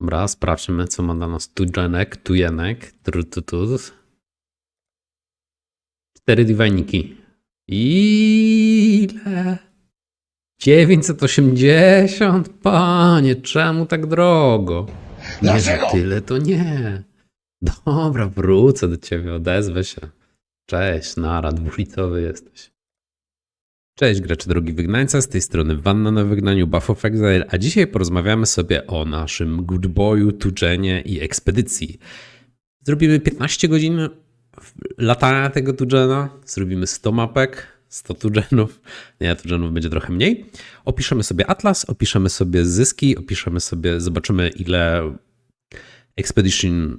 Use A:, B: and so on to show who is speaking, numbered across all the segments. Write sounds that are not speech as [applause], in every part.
A: Dobra, sprawdźmy, co ma dla nas tujenek, tujenek, tru, tu, tu. Cztery dywajniki. Ile? 980? Panie, czemu tak drogo? Nie, że
B: Dlaczego?
A: tyle to nie. Dobra, wrócę do ciebie, odezwę się. Cześć, nara, dwulicowy jesteś. Cześć gracze drogi wygnańca, z tej strony Wanna na wygnaniu Buff of Exile, a dzisiaj porozmawiamy sobie o naszym good boyu, tuczenie i ekspedycji. Zrobimy 15 godzin latania tego tudżena, zrobimy 100 mapek, 100 tudżenów, [laughs] nie, tudżenów będzie trochę mniej. Opiszemy sobie atlas, opiszemy sobie zyski, opiszemy sobie, zobaczymy ile expedition,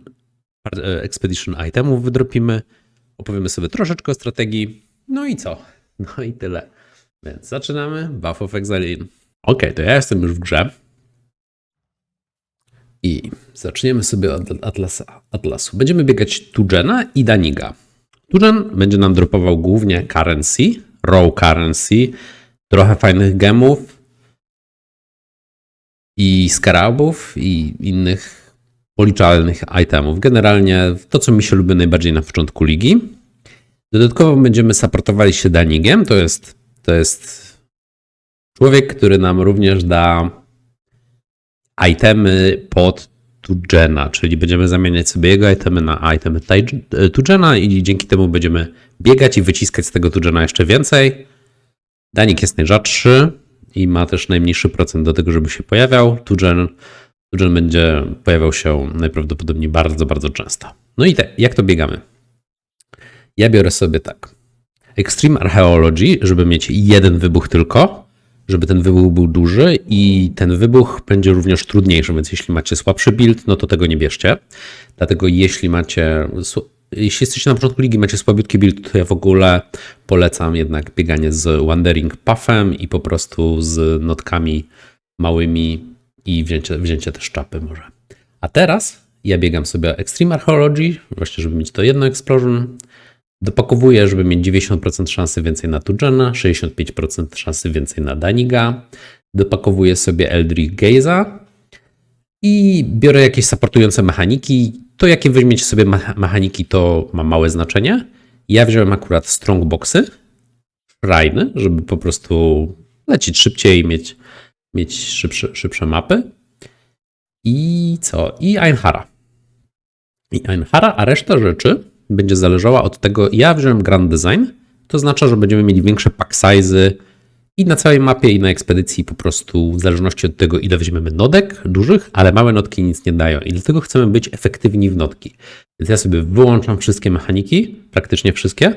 A: e, expedition itemów wydropimy, opowiemy sobie troszeczkę o strategii, no i co? No i tyle. Więc zaczynamy Buff of Exile. Ok, to ja jestem już w grze. I zaczniemy sobie od Atlasa, Atlasu. Będziemy biegać Tujena i Daniga. Tujen będzie nam dropował głównie currency, raw currency, trochę fajnych gemów i skarabów i innych policzalnych itemów. Generalnie to, co mi się lubi najbardziej na początku ligi. Dodatkowo będziemy supportowali się Danigiem. To jest, to jest człowiek, który nam również da itemy pod Tujena, czyli będziemy zamieniać sobie jego itemy na itemy Tujena i dzięki temu będziemy biegać i wyciskać z tego Tujena jeszcze więcej. Danik jest najrzadszy i ma też najmniejszy procent do tego, żeby się pojawiał. Tujen, Tujen będzie pojawiał się najprawdopodobniej bardzo, bardzo często. No i te, jak to biegamy? Ja biorę sobie tak. Extreme Archaeology, żeby mieć jeden wybuch tylko, żeby ten wybuch był duży i ten wybuch będzie również trudniejszy, więc jeśli macie słabszy build, no to tego nie bierzcie. Dlatego jeśli macie, jeśli jesteście na początku ligi, macie słabiutki build, to ja w ogóle polecam jednak bieganie z Wandering Puffem i po prostu z notkami małymi i wzięcie, wzięcie też czapy może. A teraz ja biegam sobie Extreme Archaeology, właśnie żeby mieć to jedno Explosion, Dopakowuję, żeby mieć 90% szansy więcej na Tujena, 65% szansy więcej na Daniga. Dopakowuję sobie Eldritch Gaze'a i biorę jakieś supportujące mechaniki. To jakie weźmiecie sobie mecha- mechaniki to ma małe znaczenie. Ja wziąłem akurat Strongboxy, Shrine, żeby po prostu lecieć szybciej i mieć, mieć szybsze, szybsze mapy. I co? I Einhara. I Einhara, a reszta rzeczy będzie zależała od tego, ja wziąłem Grand Design, to oznacza, że będziemy mieli większe pack size'y i na całej mapie i na ekspedycji po prostu w zależności od tego, ile weźmiemy nodek dużych, ale małe notki nic nie dają i dlatego chcemy być efektywni w notki. Więc ja sobie wyłączam wszystkie mechaniki, praktycznie wszystkie,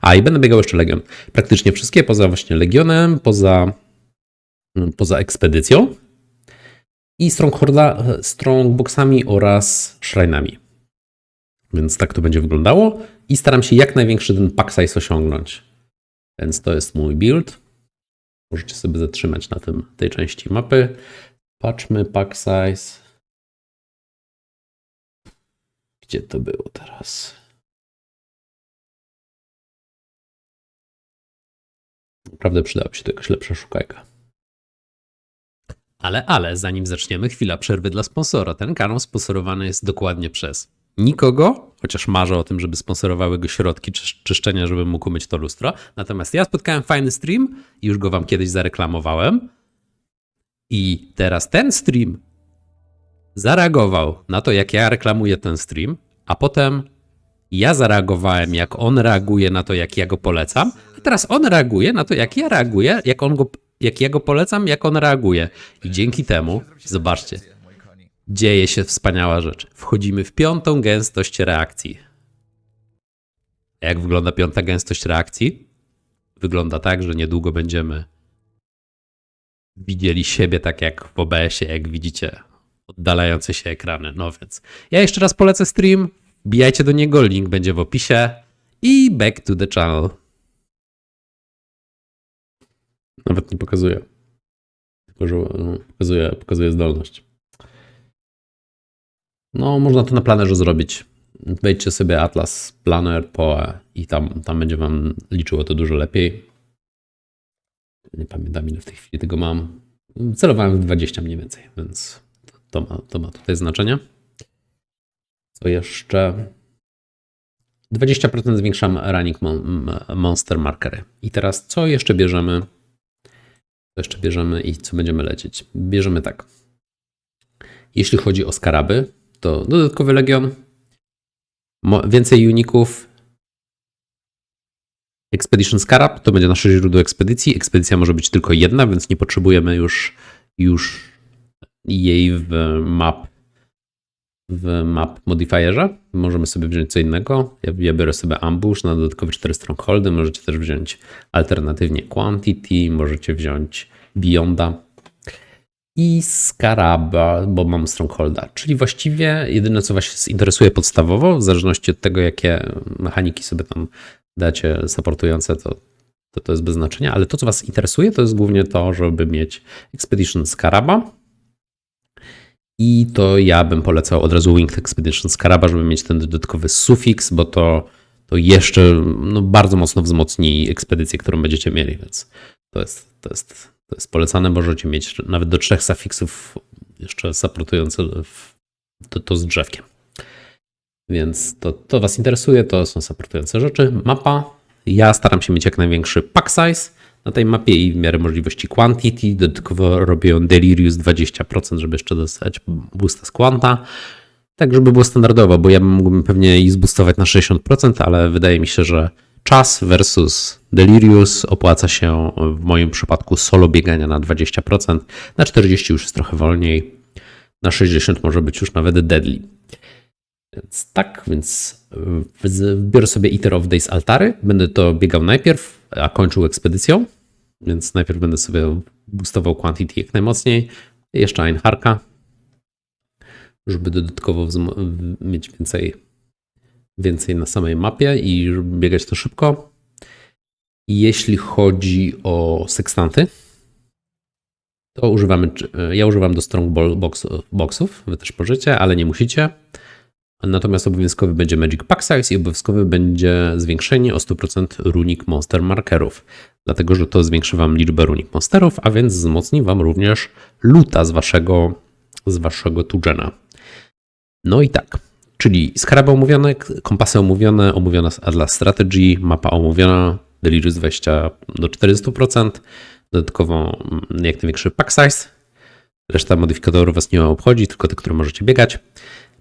A: a i będę biegał jeszcze Legion. Praktycznie wszystkie, poza właśnie Legionem, poza, poza ekspedycją i Strongholda, Strongboxami oraz Shrine'ami. Więc tak to będzie wyglądało i staram się jak największy ten pack size osiągnąć. Więc to jest mój build. Możecie sobie zatrzymać na tym, tej części mapy. Patrzmy pack size. Gdzie to było teraz? Naprawdę przydałaby się to jakaś lepsza szukajka. Ale, ale, zanim zaczniemy, chwila przerwy dla sponsora. Ten kanał sponsorowany jest dokładnie przez nikogo, chociaż marzę o tym, żeby sponsorowały go środki czysz- czyszczenia, żebym mógł myć to lustro. Natomiast ja spotkałem fajny stream i już go wam kiedyś zareklamowałem. I teraz ten stream zareagował na to, jak ja reklamuję ten stream, a potem ja zareagowałem, jak on reaguje na to, jak ja go polecam, a teraz on reaguje na to, jak ja reaguję, jak on go, jak ja go polecam, jak on reaguje. I dzięki temu, zobaczcie, dzieje się wspaniała rzecz. Wchodzimy w piątą gęstość reakcji. Jak wygląda piąta gęstość reakcji? Wygląda tak, że niedługo będziemy widzieli siebie tak jak w OBS-ie, jak widzicie oddalające się ekrany. No więc ja jeszcze raz polecę stream, bijajcie do niego, link będzie w opisie i back to the channel. Nawet nie pokazuję. Tylko, że no, pokazuję, pokazuję zdolność. No, można to na planerze zrobić. Wejdźcie sobie Atlas Planner, POE i tam, tam będzie Wam liczyło to dużo lepiej. Nie pamiętam ile w tej chwili tego mam. Celowałem w 20 mniej więcej, więc to, ma, to ma tutaj znaczenie. Co jeszcze? 20% zwiększam running mon, monster markery. I teraz co jeszcze bierzemy? Co jeszcze bierzemy i co będziemy lecieć? Bierzemy tak. Jeśli chodzi o skaraby, to dodatkowy legion, więcej uników, Expedition Scarab to będzie nasze źródło ekspedycji. Ekspedycja może być tylko jedna, więc nie potrzebujemy już, już jej w map w map modifierze. Możemy sobie wziąć co innego. Ja, ja biorę sobie ambush na dodatkowe 4 strongholdy. Możecie też wziąć alternatywnie quantity, możecie wziąć beyonda i skaraba, bo mam strongholda. Czyli właściwie jedyne co was interesuje podstawowo, w zależności od tego jakie mechaniki sobie tam dacie supportujące, to, to, to jest bez znaczenia, ale to co was interesuje to jest głównie to, żeby mieć Expedition Scaraba, i to ja bym polecał od razu Winged Expedition Scaraba, żeby mieć ten dodatkowy sufiks, bo to, to jeszcze no, bardzo mocno wzmocni ekspedycję, którą będziecie mieli, więc to jest, to jest, to jest polecane. Możecie mieć nawet do trzech sufiksów jeszcze supportujące to, to z drzewkiem. Więc to, to Was interesuje, to są supportujące rzeczy. Mapa. Ja staram się mieć jak największy pack size na tej mapie i w miarę możliwości quantity. Dodatkowo robię ją Delirious 20%, żeby jeszcze dostać boosta z quanta. Tak, żeby było standardowo, bo ja mógłbym pewnie i zboostować na 60%, ale wydaje mi się, że czas versus Delirious opłaca się w moim przypadku solo biegania na 20%. Na 40 już jest trochę wolniej. Na 60 może być już nawet deadly. Więc tak, więc biorę sobie Iter of Days altary. Będę to biegał najpierw, a kończył ekspedycją. Więc najpierw będę sobie boostował quantity jak najmocniej. Jeszcze Einharka, żeby dodatkowo mieć więcej, więcej na samej mapie i biegać to szybko. Jeśli chodzi o sekstanty, to używamy, ja używam do strong boxów, wy też możecie, ale nie musicie. Natomiast obowiązkowy będzie Magic Pack Size i obowiązkowy będzie zwiększenie o 100% runik monster markerów. Dlatego, że to zwiększy Wam liczbę runik monsterów, a więc wzmocni Wam również luta z Waszego, z waszego Tugena. No i tak, czyli skaraba omówione, kompasy omówione, omówiona Atlas Strategy, mapa omówiona, Delirious 20 do 400%, dodatkowo mm, jak największy pack size, reszta modyfikatorów Was nie obchodzi, tylko te, które możecie biegać.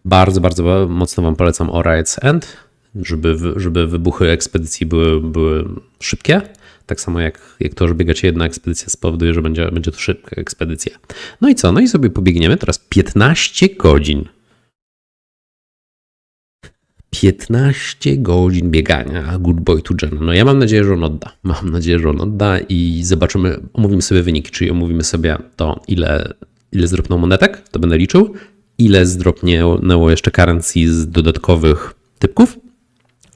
A: Bardzo, bardzo mocno Wam polecam Orights End, żeby, żeby wybuchy ekspedycji były, były szybkie. Tak samo jak, jak to, że biegacie jedna ekspedycja spowoduje, że będzie, będzie to szybka ekspedycja. No i co? No i sobie pobiegniemy teraz 15 godzin. 15 godzin biegania Good Boy to Jen. No ja mam nadzieję, że on odda. Mam nadzieję, że on odda i zobaczymy, omówimy sobie wyniki, czyli omówimy sobie to, ile, ile zdropnął monetek, to będę liczył, ile zdropnęło jeszcze currency z dodatkowych typków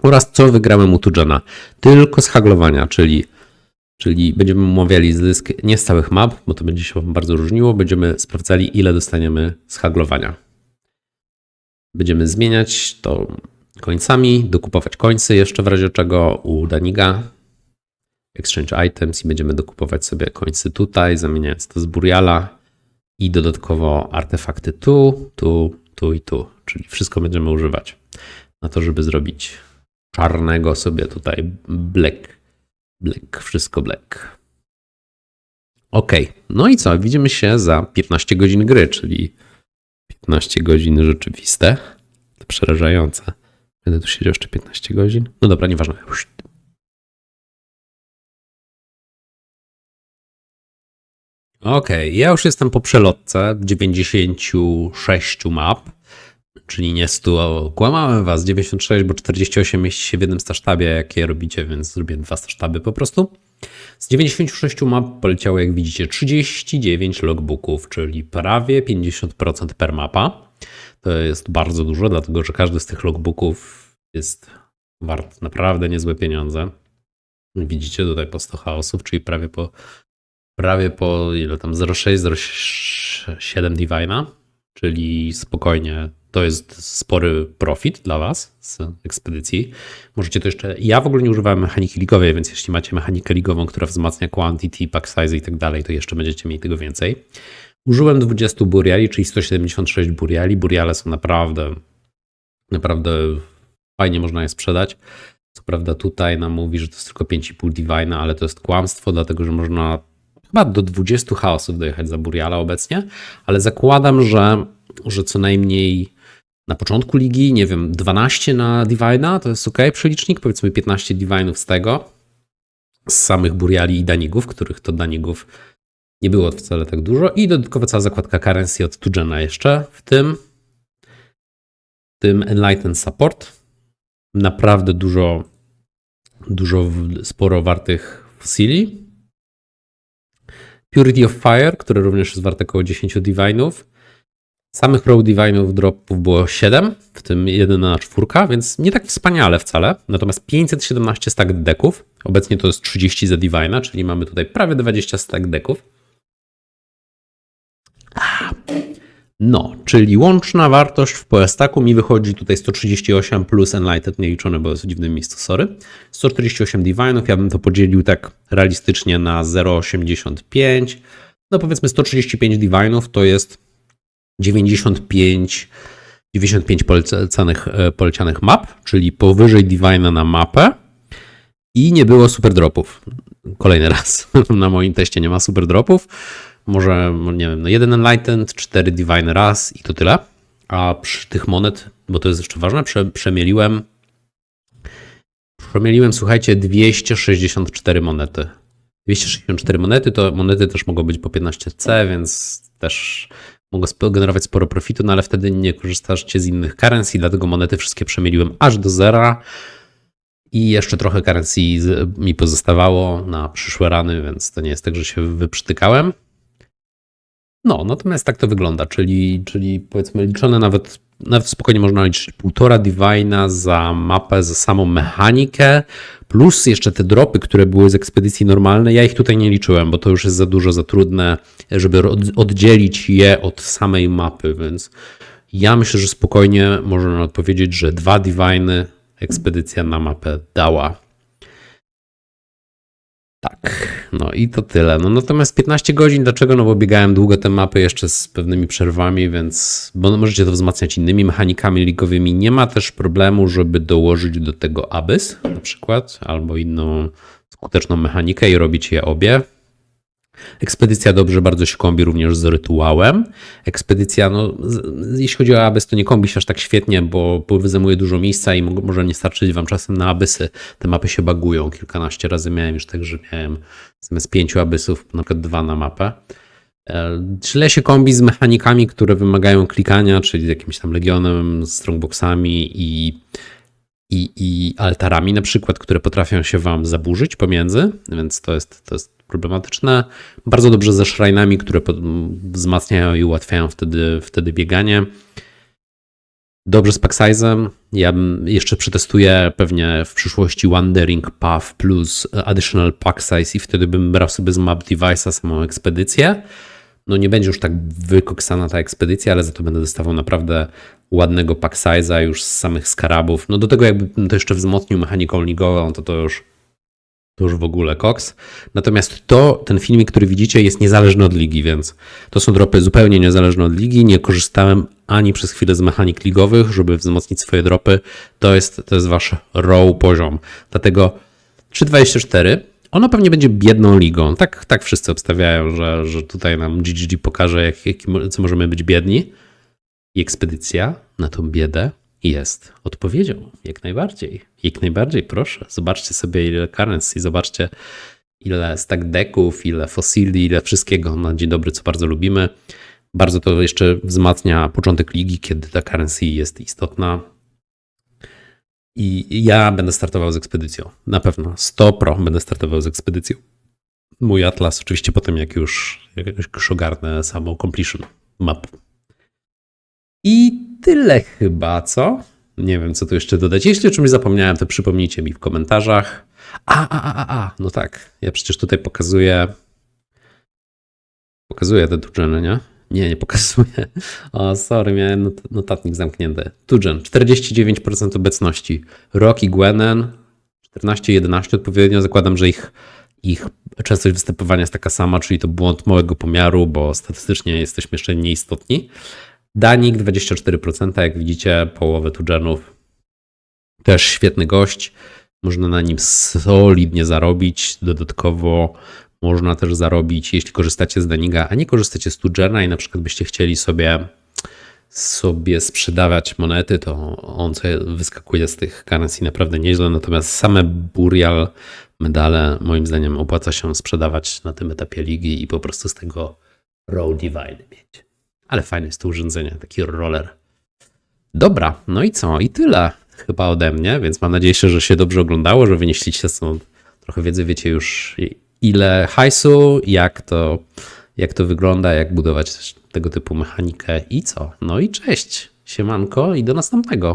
A: oraz co wygrałem u Tudżana. Tylko z haglowania, czyli, czyli będziemy omawiali zysk nie z całych map, bo to będzie się bardzo różniło. Będziemy sprawdzali, ile dostaniemy z haglowania. Będziemy zmieniać to końcami, dokupować końce jeszcze w razie czego u Daniga. Exchange items i będziemy dokupować sobie końce tutaj, zamieniając to z Buriala i dodatkowo artefakty tu, tu, tu i tu. Czyli wszystko będziemy używać na to, żeby zrobić czarnego sobie tutaj black, black, wszystko black. Ok, no i co? Widzimy się za 15 godzin gry, czyli 15 godzin rzeczywiste. To przerażające. Będę tu siedział jeszcze 15 godzin. No dobra, nieważne. Okej, okay, ja już jestem po przelotce 96 map czyli nie 100. Kłamałem was, 96, bo 48 mieści się w jednym stasztabie, jakie robicie, więc zrobię dwa stasztaby po prostu. Z 96 map poleciało, jak widzicie, 39 logbooków, czyli prawie 50% per mapa. To jest bardzo dużo, dlatego że każdy z tych logbooków jest wart naprawdę niezłe pieniądze. Widzicie tutaj po 100 chaosów, czyli prawie po prawie po ile tam 0,6, 0,7 Divina, czyli spokojnie to jest spory profit dla Was z ekspedycji. Możecie to jeszcze. Ja w ogóle nie używałem mechaniki ligowej, więc jeśli macie mechanikę ligową, która wzmacnia quantity, pack size i tak dalej, to jeszcze będziecie mieli tego więcej. Użyłem 20 buriali, czyli 176 buriali. Buriale są naprawdę, naprawdę fajnie można je sprzedać. Co prawda tutaj nam mówi, że to jest tylko 5,5 Divine, ale to jest kłamstwo, dlatego że można chyba do 20 chaosów dojechać za buriala obecnie, ale zakładam, że, że co najmniej na początku ligi, nie wiem, 12 na Divina to jest ok, przelicznik, powiedzmy 15 Divinów z tego, z samych buriali i danigów, których to danigów nie było wcale tak dużo i dodatkowo cała zakładka currency od Tugena jeszcze, w tym w tym Enlightened Support, naprawdę dużo, dużo sporo wartych fossili. Purity of Fire, które również jest warte około 10 divinów. Samych Row Divine'ów dropów było 7, w tym 1 na 4, więc nie tak wspaniale wcale. Natomiast 517 stack decków. Obecnie to jest 30 za Divine'a, czyli mamy tutaj prawie 20 stack decków. No, czyli łączna wartość w PSTaku mi wychodzi tutaj 138 plus Enlightened, nie liczone, bo jest w dziwnym miejscu, sorry. 148 Divine'ów, ja bym to podzielił tak realistycznie na 0,85. No powiedzmy 135 Divine'ów to jest 95, 95 polecanych, polecianych map, czyli powyżej Divine'a na mapę i nie było super dropów. Kolejny raz [laughs] na moim teście nie ma super dropów może, nie wiem, no jeden Enlightened, cztery Divine raz i to tyle. A przy tych monet, bo to jest jeszcze ważne, prze, przemieliłem przemieliłem, słuchajcie, 264 monety. 264 monety, to monety też mogą być po 15C, więc też mogą generować sporo profitu, no ale wtedy nie korzystacie z innych currency, dlatego monety wszystkie przemieliłem aż do zera. I jeszcze trochę currency mi pozostawało na przyszłe rany, więc to nie jest tak, że się wyprztykałem. No, natomiast tak to wygląda, czyli, czyli powiedzmy liczone nawet, nawet spokojnie można liczyć półtora Divina za mapę, za samą mechanikę, plus jeszcze te dropy, które były z ekspedycji normalnej, ja ich tutaj nie liczyłem, bo to już jest za dużo, za trudne, żeby oddzielić je od samej mapy, więc ja myślę, że spokojnie można odpowiedzieć, że dwa Diviny ekspedycja na mapę dała. Tak, no i to tyle. No natomiast 15 godzin, dlaczego? No bo biegałem długo te mapy jeszcze z pewnymi przerwami, więc bo możecie to wzmacniać innymi mechanikami ligowymi. Nie ma też problemu, żeby dołożyć do tego Abyss na przykład, albo inną skuteczną mechanikę i robić je obie. Ekspedycja dobrze bardzo się kombi również z rytuałem. Ekspedycja, no, jeśli chodzi o abys, to nie kombi się aż tak świetnie, bo, bo zajmuje dużo miejsca i może nie starczyć wam czasem na abysy. Te mapy się bagują. Kilkanaście razy miałem już tak, że miałem zamiast pięciu abysów na przykład dwa na mapę. E, źle się kombi z mechanikami, które wymagają klikania, czyli jakimś tam legionem, strongboxami i i, i altarami na przykład, które potrafią się wam zaburzyć pomiędzy, więc to jest, to jest problematyczne. Bardzo dobrze ze szrajnami, które wzmacniają i ułatwiają wtedy, wtedy bieganie. Dobrze z packsize'em. Ja jeszcze przetestuję pewnie w przyszłości Wandering Path plus Additional Pack Size i wtedy bym brał sobie z Map Device'a samą ekspedycję. No nie będzie już tak wykoksana ta ekspedycja, ale za to będę dostawał naprawdę ładnego pack size'a już z samych skarabów. No do tego jakbym to jeszcze wzmocnił mechaniką ligową, to to już to już w ogóle koks. Natomiast to, ten filmik, który widzicie, jest niezależny od ligi, więc to są dropy zupełnie niezależne od ligi. Nie korzystałem ani przez chwilę z mechanik ligowych, żeby wzmocnić swoje dropy. To jest, to jest wasz raw poziom. Dlatego 3.24 ono pewnie będzie biedną ligą. Tak, tak wszyscy obstawiają, że, że tutaj nam GGG pokaże, jak, jak, co możemy być biedni. I ekspedycja na tą biedę jest odpowiedzią. Jak najbardziej. Jak najbardziej, proszę. Zobaczcie sobie ile currency, zobaczcie ile stack decków, ile fossili, ile wszystkiego na dzień dobry, co bardzo lubimy. Bardzo to jeszcze wzmacnia początek ligi, kiedy ta currency jest istotna. I ja będę startował z ekspedycją. Na pewno 100 pro będę startował z ekspedycją. Mój atlas, oczywiście potem, jak już, jak już ogarnę samą completion map. I tyle chyba, co? Nie wiem, co tu jeszcze dodać. Jeśli o czymś zapomniałem, to przypomnijcie mi w komentarzach. A, a, a, a, no tak. Ja przecież tutaj pokazuję. Pokazuję te tudżeny, nie? Nie, nie pokazuję. O, sorry, miałem notatnik zamknięty. Tudżen, 49% obecności. Rock i Gwenen, 14 11 odpowiednio. Zakładam, że ich ich częstość występowania jest taka sama, czyli to błąd małego pomiaru, bo statystycznie jesteśmy jeszcze nieistotni. Danik 24%, jak widzicie, połowę tudżenów. Też świetny gość. Można na nim solidnie zarobić. Dodatkowo można też zarobić, jeśli korzystacie z Daniga, a nie korzystacie z Tudżena i na przykład byście chcieli sobie sobie sprzedawać monety, to on sobie wyskakuje z tych currency naprawdę nieźle, natomiast same Burial medale moim zdaniem opłaca się sprzedawać na tym etapie ligi i po prostu z tego roll divide mieć. Ale fajne jest to urządzenie, taki roller. Dobra, no i co? I tyle chyba ode mnie, więc mam nadzieję, że się dobrze oglądało, że wynieśliście stąd trochę wiedzy, wiecie już ile hajsu, jak to, jak to wygląda, jak budować tego typu mechanikę i co. No i cześć, siemanko i do następnego.